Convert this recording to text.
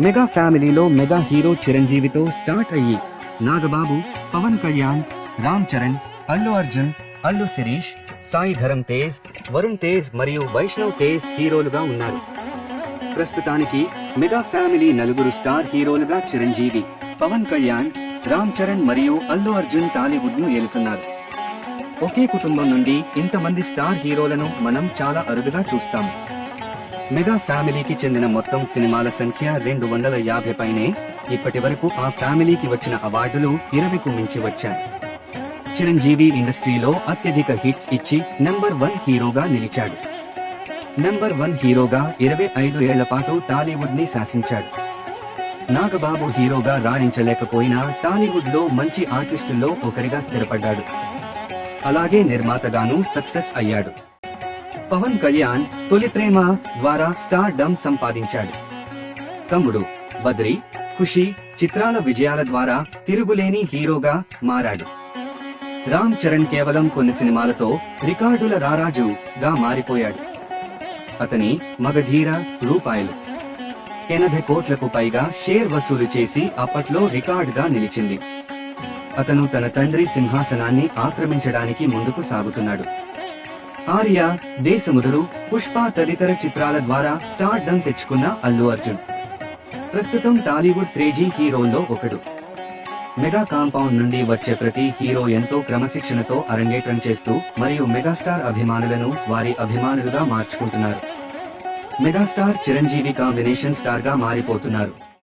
Mega ఫ్యామిలీలో mega hero చిరంజీవితో start అయ్యి నాగబాబు పవన్ కళ్యాణ్ రామ్ చరణ్ అల్లు అర్జున్ అల్లు శిరీష్ సాయి ధరమ్ తేజ్ వరుణ్ తేజ్ మరియు వైష్ణవ్ తేజ్ హీరోలుగా ఉన్నారు. ప్రస్తుతానికి మెగా ఫ్యామిలీ నలుగురు స్టార్ హీరోలుగా చిరంజీవి పవన్ కళ్యాణ్ రామ్ చరణ్ మరియు అల్లు అర్జున్ టాలీవుడ్ను ఏలుతున్నారు. ఒకే కుటుంబం నుండి ఇంతమంది స్టార్ హీరోలను మనం చాలా అరుదుగా చూస్తాం. మెగా ఫ్యామిలీకి చెందిన మొత్తం సినిమాల సంఖ్య రెండు వందల యాభై పైనే. ఇప్పటి వరకు ఆ ఫ్యామిలీకి వచ్చిన అవార్డులు ఇరవైకు మించి వచ్చాయి. చిరంజీవి ఇండస్ట్రీలో అత్యధిక హిట్స్ ఇచ్చి నెంబర్ వన్ హీరోగా నిలిచాడు. నెంబర్ వన్ హీరోగా ఇరవై ఐదు ఏళ్ళ పాటు టాలీవుడ్ని శాసించాడు. నాగబాబు హీరోగా రాణించలేకపోయినా టాలీవుడ్లో మంచి ఆర్టిస్టుల్లో ఒకరిగా స్థిరపడ్డాడు. అలాగే నిర్మాతగాను సక్సెస్ అయ్యాడు. పవన్ కళ్యాణ్ తొలి ప్రేమ ద్వారా స్టార్ డమ్ సంపాదించాడు. తమ్ముడు బద్రి ఖుషి చిత్రాల విజయాల ద్వారా తిరుగులేని హీరోగా మారాడు. రామ్ చరణ్ కేవలం కొన్ని సినిమాలతో రికార్డుల రారాజుగా మారిపోయాడు. అతని మగధీర రూపాయలు ఎనభై కోట్లకు పైగా షేర్ వసూలు చేసి అప్పట్లో రికార్డుగా నిలిచింది. అతను తన తండ్రి సింహాసనాన్ని ఆక్రమించడానికి ముందుకు సాగుతున్నాడు. ఆర్య దేశముదరు పుష్ప తదితర చిత్రాల ద్వారా స్టార్ డమ్ తెచ్చుకున్న అల్లు అర్జున్. ప్రస్తుతం టాలీవుడ్ క్రేజీ హీరోల్లో ఒకడు. మెగా కాంపౌండ్ నుండి వచ్చే ప్రతి హీరో ఎంతో క్రమశిక్షణతో అరంగేట్రం చేస్తూ మరియు మెగాస్టార్ అభిమానులను వారి అభిమానులుగా మార్చుకుంటున్నారు. మెగాస్టార్ చిరంజీవి కాంబినేషన్ స్టార్గా మారిపోతున్నారు.